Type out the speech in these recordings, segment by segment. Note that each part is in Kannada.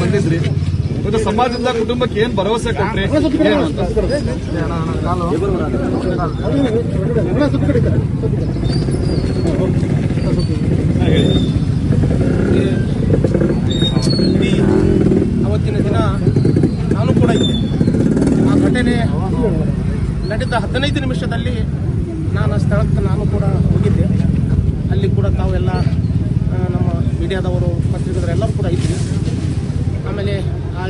ಬಂದಿದ್ರಿ ಇವತ್ತು ಸಮಾಜದಿಂದ ಕುಟುಂಬಕ್ಕೆ ಏನ್ ಭರವಸೆ ಇಡೀ ಅವತ್ತಿನ ದಿನ ನಾನು ಕೂಡ ಇದ್ದೆ ಆ ಘಟನೆ ನಡೆದ ಹದಿನೈದು ನಿಮಿಷದಲ್ಲಿ ನಾನು ಸ್ಥಳಕ್ಕೆ ನಾನು ಕೂಡ ಹೋಗಿದ್ದೆ. ಅಲ್ಲಿ ಕೂಡ ತಾವೆಲ್ಲ ಮೀಡಿಯಾದವರು ಪತ್ರಿಕೆದವರು ಎಲ್ಲರೂ ಕೂಡ ಇದ್ವಿ. ಆಮೇಲೆ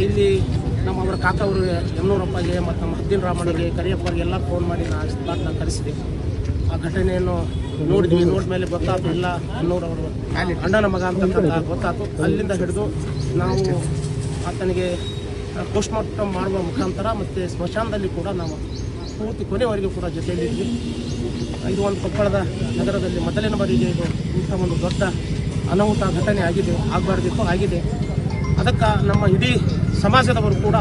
ಇಲ್ಲಿ ನಮ್ಮ ಅವರ ಕಾಕ ಅವರು ಯಮನೂರಪ್ಪಗೆ ಮತ್ತು ನಮ್ಮ ಹದ್ದಿನ ರಾಮಣ್ಣಗೆ, ಕರಿಯಪ್ಪರಿಗೆ ಎಲ್ಲ ಫೋನ್ ಮಾಡಿ ನಾ ಸ್ಪಾಟ್ನ ಕರೆಸಿದೆ ಆ ಘಟನೆಯನ್ನು ನೋಡಿದ್ವಿ. ನೋಡಿದ ಮೇಲೆ ಗೊತ್ತಾಯ್ತು ಇಲ್ಲ ಅನ್ನೋರವರು ಅಣ್ಣನ ಮಗ ಅಂತಕ್ಕಂಥ ಗೊತ್ತಾಯ್ತು ಅಲ್ಲಿಂದ ಹಿಡಿದು ನಾವು ಆತನಿಗೆ ಪೋಸ್ಟ್ ಮಾಡುವ ಮುಖಾಂತರ ಮತ್ತು ಸ್ಮಶಾನದಲ್ಲಿ ಕೂಡ ನಾವು ಪೂರ್ತಿ ಕೊನೆವರೆಗೂ ಕೂಡ ಜೊತೆಯಲ್ಲಿದ್ವಿ. ಇದು ಒಂದು ಕೊಪ್ಪಳದ ನಗರದಲ್ಲಿ, ಮೊದಲಿನ ಬಾರಿಗೆ ಇದು ಇಂಥ ಒಂದು ದೊಡ್ಡ ಅನಾಹುತ ಘಟನೆ ಆಗಿದೆ ಆಗಬಾರ್ದಿತ್ತು ಆಗಿದೆ. ಅದಕ್ಕೆ ನಮ್ಮ ಇಡೀ ಸಮಾಜದವರು ಕೂಡ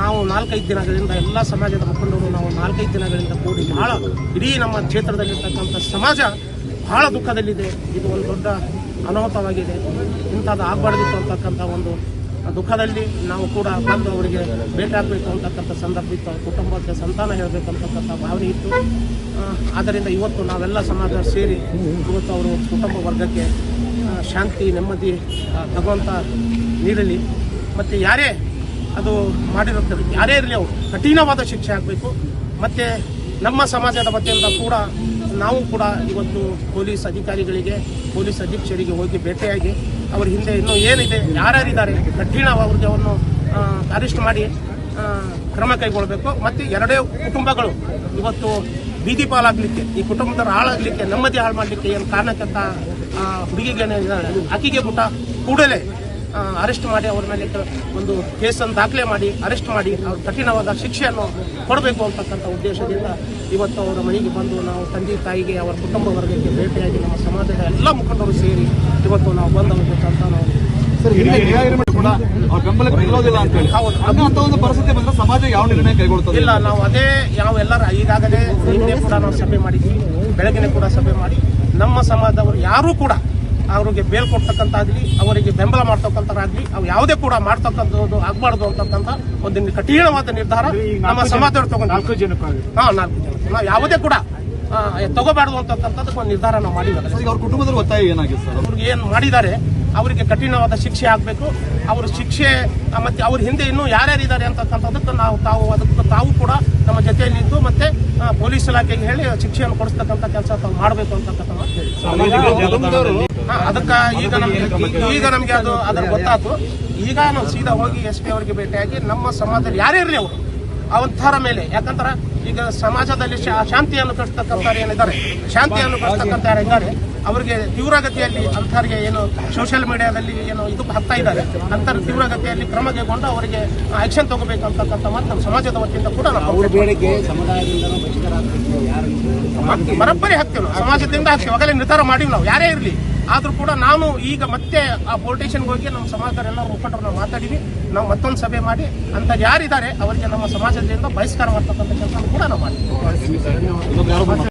ನಾವು ನಾಲ್ಕೈದು ದಿನಗಳಿಂದ ಎಲ್ಲ ಸಮಾಜದ ಮುಖಂಡರು ನಾವು ನಾಲ್ಕೈದು ದಿನಗಳಿಂದ ಕೂಡಿ ಬಹಳ ಇಡೀ ನಮ್ಮ ಕ್ಷೇತ್ರದಲ್ಲಿರ್ತಕ್ಕಂಥ ಸಮಾಜ ಬಹಳ ದುಃಖದಲ್ಲಿದೆ. ಇದು ಒಂದು ದೊಡ್ಡ ಅನಾಹುತವಾಗಿದೆ. ಇಂಥದ್ದು ಆಗಬಾರ್ದಿತ್ತು ಅಂತಕ್ಕಂಥ ಒಂದು ದುಃಖದಲ್ಲಿ ನಾವು ಕೂಡ ಬಂದು ಅವರಿಗೆ ಭೇಟಿ ಆಗಬೇಕು ಅಂತಕ್ಕಂಥ ಸಂದರ್ಭ ಇತ್ತು. ಕುಟುಂಬಕ್ಕೆ ಸಂತಾನ ಹೇಳಬೇಕಂತಕ್ಕಂಥ ಭಾವನೆ ಇತ್ತು. ಆದ್ದರಿಂದ ಇವತ್ತು ನಾವೆಲ್ಲ ಸಮಾಜ ಸೇರಿ ಇವತ್ತು ಅವರು ಕುಟುಂಬ ವರ್ಗಕ್ಕೆ ಶಾಂತಿ, ನೆಮ್ಮದಿ ಭಗವಂತ ನೀಡಲಿ ಮತ್ತು ಯಾರೇ ಅದು ಮಾಡಿರುತ್ತದೆ ಯಾರೇ ಇರಲಿ ಅವರು, ಕಠಿಣವಾದ ಶಿಕ್ಷೆ ಆಗಬೇಕು. ಮತ್ತು ನಮ್ಮ ಸಮಾಜದ ವತಿಯಿಂದ ಕೂಡ, ನಾವು ಕೂಡ ಇವತ್ತು ಪೊಲೀಸ್ ಅಧಿಕಾರಿಗಳಿಗೆ, ಪೊಲೀಸ್ ಅಧೀಕ್ಷರಿಗೆ ಹೋಗಿ ಭೇಟಿಯಾಗಿ ಅವ್ರ ಹಿಂದೆ ಇನ್ನೂ ಏನಿದೆ, ಯಾರ್ಯಾರಿದ್ದಾರೆ ಕಠಿಣ ಅವ್ರಿಗೆ ಅವನ್ನು ಅರೆಸ್ಟ್ ಮಾಡಿ ಕ್ರಮ ಕೈಗೊಳ್ಳಬೇಕು. ಮತ್ತು ಎರಡೇ ಕುಟುಂಬಗಳು ಇವತ್ತು ಬೀದಿ ಪಾಲಾಗಲಿಕ್ಕೆ, ಈ ಕುಟುಂಬದವ್ರು ಹಾಳಾಗಲಿಕ್ಕೆ, ನೆಮ್ಮದಿ ಹಾಳು ಮಾಡಲಿಕ್ಕೆ ಏನು ಕಾರಣಕ್ಕಂತ ಹುಡುಗಿಗೆ ಆಕೆಗೆ ಪುಟ ಕೂಡಲೇ ಅರೆಸ್ಟ್ ಮಾಡಿ ಅವ್ರ ಮೇಲೆ ಒಂದು ಕೇಸನ್ನು ದಾಖಲೆ ಮಾಡಿ ಅರೆಸ್ಟ್ ಮಾಡಿ, ಅವ್ರ ಕಠಿಣವಾದ ಶಿಕ್ಷೆಯನ್ನು ಕೊಡಬೇಕು ಅಂತಕ್ಕಂಥ ಉದ್ದೇಶದಿಂದ ಇವತ್ತು ಅವರ ಮನೆಗೆ ಬಂದು ನಾವು ತಂದೆ ತಾಯಿಗೆ, ಅವರ ಕುಟುಂಬ ವರ್ಗಕ್ಕೆ ಭೇಟಿಯಾಗಿ ನಮ್ಮ ಸಮಾಜದ ಎಲ್ಲ ಮುಖಂಡರು ಸೇರಿ ಇವತ್ತು ನಾವು ಬಂದು ನಾವು ಕೂಡ ಅವ್ರ ಬೆಂಬಲಕ್ಕೆ ನಿಲ್ಲೋದಿಲ್ಲ ಅಂತ ಹೇಳಿ. ಅಂತ ಒಂದು ಪರಿಸ್ಥಿತಿ ಬಂದ್ರೆ ಸಮಾಜ ಯಾವ ನಿರ್ಣಯ ಕೈಗೊಳ್ತದೆ? ಇಲ್ಲ ನಾವು ಅದೇ ಯಾವ ಎಲ್ಲರ ಈಗಾಗಲೇ ನಿನ್ನೆ ಕೂಡ ನಾವು ಸಭೆ ಮಾಡಿದ್ವಿ ಬೆಳಗಿನ ಕೂಡ ಸಭೆ ಮಾಡಿ. ನಮ್ಮ ಸಮಾಜದವರು ಯಾರು ಕೂಡ ಅವರಿಗೆ ಬೇಲ್ ಕೊಡ್ತಕ್ಕಂಥಾಗಲಿ ಅವರಿಗೆ ಬೆಂಬಲ ಮಾಡ್ತಕ್ಕಂಥದ್ದಾಗಲಿ ಅವು ಯಾವುದೇ ಕೂಡ ಮಾಡ್ತಕ್ಕಂಥದ್ದು ಆಗಬಾರ್ದು ಅಂತಕ್ಕಂಥ ಒಂದು ಕಠಿಣವಾದ ನಿರ್ಧಾರ ನಮ್ಮ ಸಮಾಜದವರು ತಗೊಂಡು ನಾಲ್ಕು ಜನಕ್ಕೆ ಹಾಂ ನಾಲ್ಕು ಜನ. ನಾವು ಯಾವುದೇ ಕೂಡ ತಗೋಬಾರ್ದು ಅಂತಕ್ಕಂಥದ್ದು ಒಂದು ನಿರ್ಧಾರ ನಾವು ಮಾಡಿದ್ದಾರೆ ಅವ್ರ ಕುಟುಂಬದ ಒತ್ತಾಯ ಏನಾಗಿದೆ ಸರ್? ಅವ್ರಿಗೆ ಏನು ಮಾಡಿದ್ದಾರೆ ಅವರಿಗೆ ಕಠಿಣವಾದ ಶಿಕ್ಷೆ ಆಗಬೇಕು. ಅವರ ಶಿಕ್ಷೆ ಮತ್ತೆ ಅವ್ರ ಹಿಂದೆ ಇನ್ನೂ ಯಾರ್ಯಾರು ಇದ್ದಾರೆ ಅಂತಕ್ಕಂಥದ್ದಕ್ಕೆ ನಾವು ತಾವು ಅದಕ್ಕೆ ತಾವು ಕೂಡ ನಮ್ಮ ಜೊತೆಯಲ್ಲಿದ್ದು ಮತ್ತೆ ಪೊಲೀಸ್ ಇಲಾಖೆಗೆ ಹೇಳಿ ಶಿಕ್ಷೆಯನ್ನು ಕೊಡಿಸ್ತಕ್ಕಂಥ ಕೆಲಸ ತಾವು ಮಾಡಬೇಕು ಅಂತಕ್ಕಂಥ ಅದಕ್ಕೆ ಈಗ ನಮ್ಗೆ ಈಗ ನಮಗೆ ಅದು ಅದ್ರ ಗೊತ್ತಾಯ್ತು ಈಗ ನಾವು ಸೀದಾ ಹೋಗಿ ಎಸ್ ಪಿ ಅವರಿಗೆ ಭೇಟಿಯಾಗಿ ನಮ್ಮ ಸಮಾಜದಲ್ಲಿ ಯಾರೇ ಇರಲಿ ಅವರು ಅವಂಥರ ಮೇಲೆ. ಯಾಕಂದ್ರೆ ಈಗ ಸಮಾಜದಲ್ಲಿ ಶಾಂತಿಯನ್ನು ಕಟ್ಟತಕ್ಕಂಥ ಏನಿದ್ದಾರೆ ಶಾಂತಿಯನ್ನು ಕಟ್ತಕ್ಕಂಥ ಯಾರಿದ್ದಾರೆ ಅವರಿಗೆ ತೀವ್ರಗತಿಯಲ್ಲಿ ಅಂಥವ್ರಿಗೆ ಏನು ಸೋಷಿಯಲ್ ಮೀಡಿಯಾದಲ್ಲಿ ಏನು ಇದು ಹತ್ತಾ ಇದ್ದಾರೆ. ಅಂತರ ತೀವ್ರಗತಿಯಲ್ಲಿ ಕ್ರಮ ಕೈಗೊಂಡು ಅವರಿಗೆ ಆಕ್ಷನ್ ತಗೋಬೇಕು ಅಂತಕ್ಕಂಥ ಮಾತು ನಮ್ಮ ಸಮಾಜದ ವತಿಯಿಂದ ಕೂಡ ನಾವು ಬರೋಬ್ಬರಿ ಹಾಕ್ತೇವೆ. ನಾವು. ಸಮಾಜದಿಂದ ಹಾಕ್ತೇವೆ. ಆಗಲೇ ನಿರ್ಧಾರ ಮಾಡಿವಿ ನಾವು. ಯಾರೇ ಇರಲಿ. ಆದರೂ ಕೂಡ ನಾನು ಈಗ ಮತ್ತೆ ಆ ಪೊಲಿಟಿಷಿಯನ್ಗೆ ಹೋಗಿ ನಮ್ಮ ಸಮಾಜದವರೆಲ್ಲ ಮುಖಂಡರು ನಾವು ಮಾತಾಡಿವಿ. ನಾವು ಮತ್ತೊಂದು ಸಭೆ ಮಾಡಿ ಅಂತ ಯಾರಿದ್ದಾರೆ ಅವರಿಗೆ ನಮ್ಮ ಸಮಾಜದಿಂದ ಬಹಿಷ್ಕಾರ ಮಾಡ್ತಕ್ಕಂಥ ಕೆಲಸ ಕೂಡ ನಾವು ಮಾಡ್ತೀವಿ.